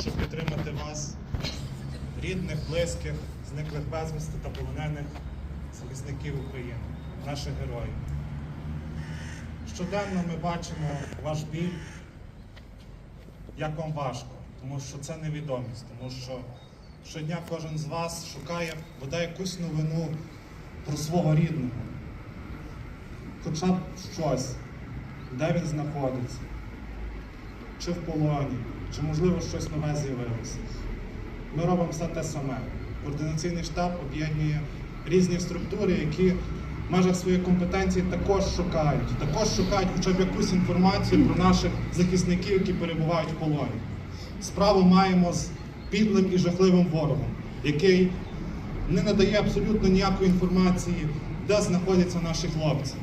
щоб підтримати вас, рідних, близьких, зниклих безвісти та полонених захисників України, наших героїв. Щоденно ми бачимо ваш біль, як вам важко, тому що це невідомість, тому що щодня кожен з вас шукає бодай якусь новину про свого рідного, хоча б щось, де він знаходиться, чи в полоні, чи можливо щось нове з'явилося. Ми робимо все те саме. Координаційний штаб об'єднує різні структури, які в межах своєї компетенції також шукають, також шукають хоча б якусь інформацію про наших захисників, які перебувають в полоні. Справу маємо з підлим і жахливим ворогом, який не надає абсолютно ніякої інформації, де знаходяться наші хлопці.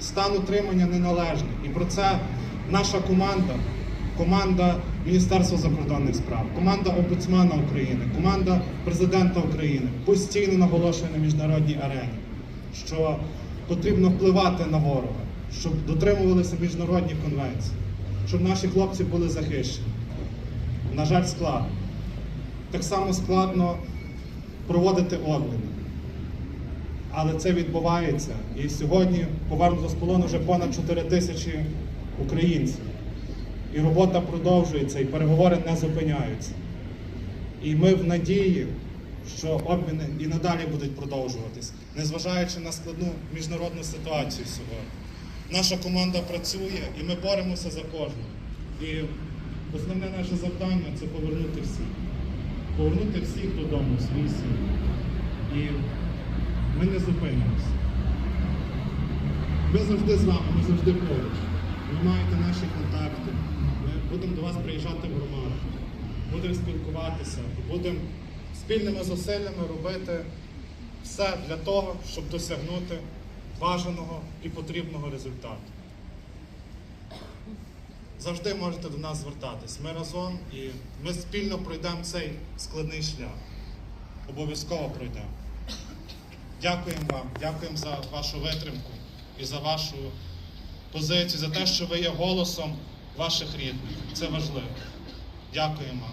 Стан утримання неналежний. І про це наша команда, команда Міністерства закордонних справ, команда омбудсмана України, команда президента України постійно наголошує на міжнародній арені, що потрібно впливати на ворога, щоб дотримувалися міжнародні конвенції, щоб наші хлопці були захищені. На жаль, складно. Так само складно проводити обміни. Але це відбувається. І сьогодні повернуто з полону вже понад 4 тисячі українців. І робота продовжується, і переговори не зупиняються. І ми в надії, що обміни і надалі будуть продовжуватись, незважаючи на складну міжнародну ситуацію сьогодні. Наша команда працює і ми боремося за кожного. І основне наше завдання це повернути всіх. Повернути всіх додому, в свій сім. І ми не зупинимося. Ми завжди з вами, ми завжди поруч. Ви маєте наші контакти. Ми будемо до вас приїжджати в громаду, будемо спілкуватися, будемо спільними зусиллями робити все для того, щоб досягнути бажаного і потрібного результату. Завжди можете до нас звертатись. Ми разом і ми спільно пройдемо цей складний шлях. Обов'язково пройдемо. Дякуємо вам, дякуємо за вашу витримку і за вашу позицію, за те, що ви є голосом ваших рідних. Це важливо. Дякуємо.